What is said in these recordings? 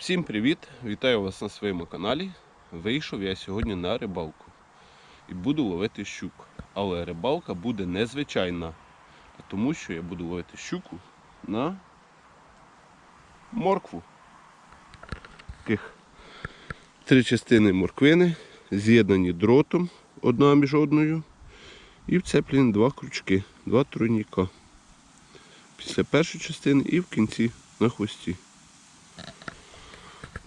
Всім привіт! Вітаю вас на своєму каналі. Вийшов я сьогодні на рибалку і буду ловити щук. Але рибалка буде незвичайна, тому що я буду ловити щуку на моркву. Таких три частини морквини, з'єднані дротом одна між одною. І вцеплені два крючки, два тройніка. Після першої частини і в кінці на хвості.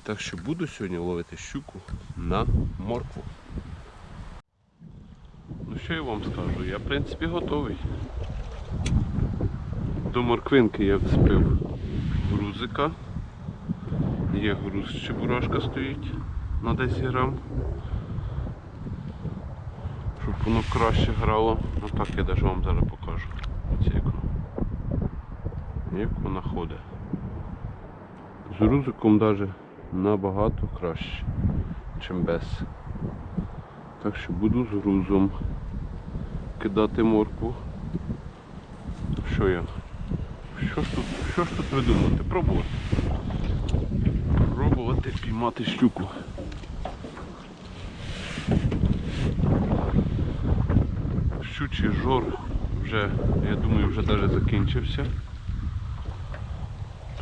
Так що буду сьогодні ловити щуку на моркву. Ну що я вам скажу? Я в принципі готовий. До морквинки я вцепив грузика. Є груз чебурашка стоїть на 10 грам. Щоб воно краще грало. Ну так я навіть вам зараз покажу. Оце як воно. Як вона ходить. З грузиком навіть набагато краще, ніж без. Так що буду з грузом кидати морку. Що я? Що ж тут, що ж тут видумати? Пробувати. Пробувати піймати щуку. Щучий жор вже, я думаю, вже навіть закінчився.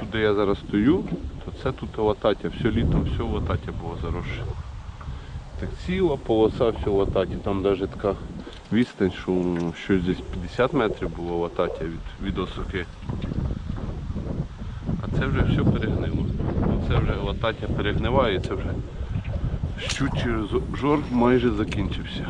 Тут, де я зараз стою, то це тут латаття, все літом, все латаття було заросше. Так ціла полоса, все латаття, там навіть така відстань, що щось десь 50 метрів було латаття від, від осоки. А це вже все перегнило. Це вже латаття перегниває, це вже щучий жор майже закінчився.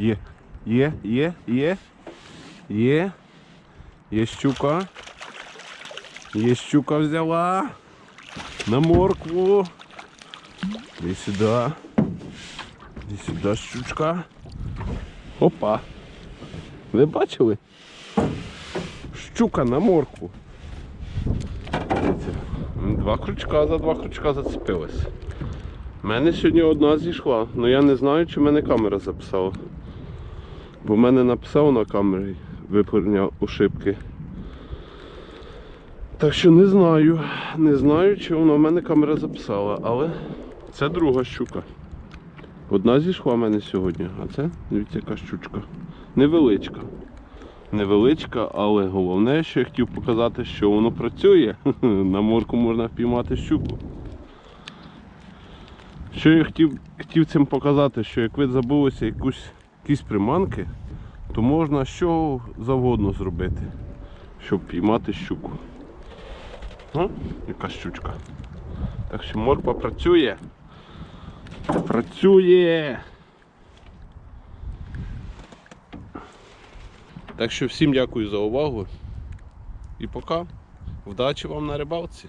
Є, є, є, є, є. Є щука. Є щука взяла. На моркву. Іди сюди. Іди сюди, щучка. Опа. Ви бачили? Щука на. Дивіться, Два крючка за два крючка зацепилась. У мене сьогодні одна зійшла, але я не знаю, чи мене камера записала. Бо в мене написав на камері виповнення ошибки. Так що не знаю, не знаю, чи воно в мене камера записала, але це друга щука. Одна зійшла в мене сьогодні, а це, дивіться, яка щучка. Невеличка. Невеличка, але головне, що я хотів показати, що воно працює. На морку можна впіймати щуку. Що я хотів, хотів цим показати, що як ви забулися якусь, якісь приманки, то можна що завгодно зробити, щоб піймати щуку. Ну, яка щучка. Так що морква працює. Працює. Так що всім дякую за увагу. І пока. Вдачі вам на рибалці.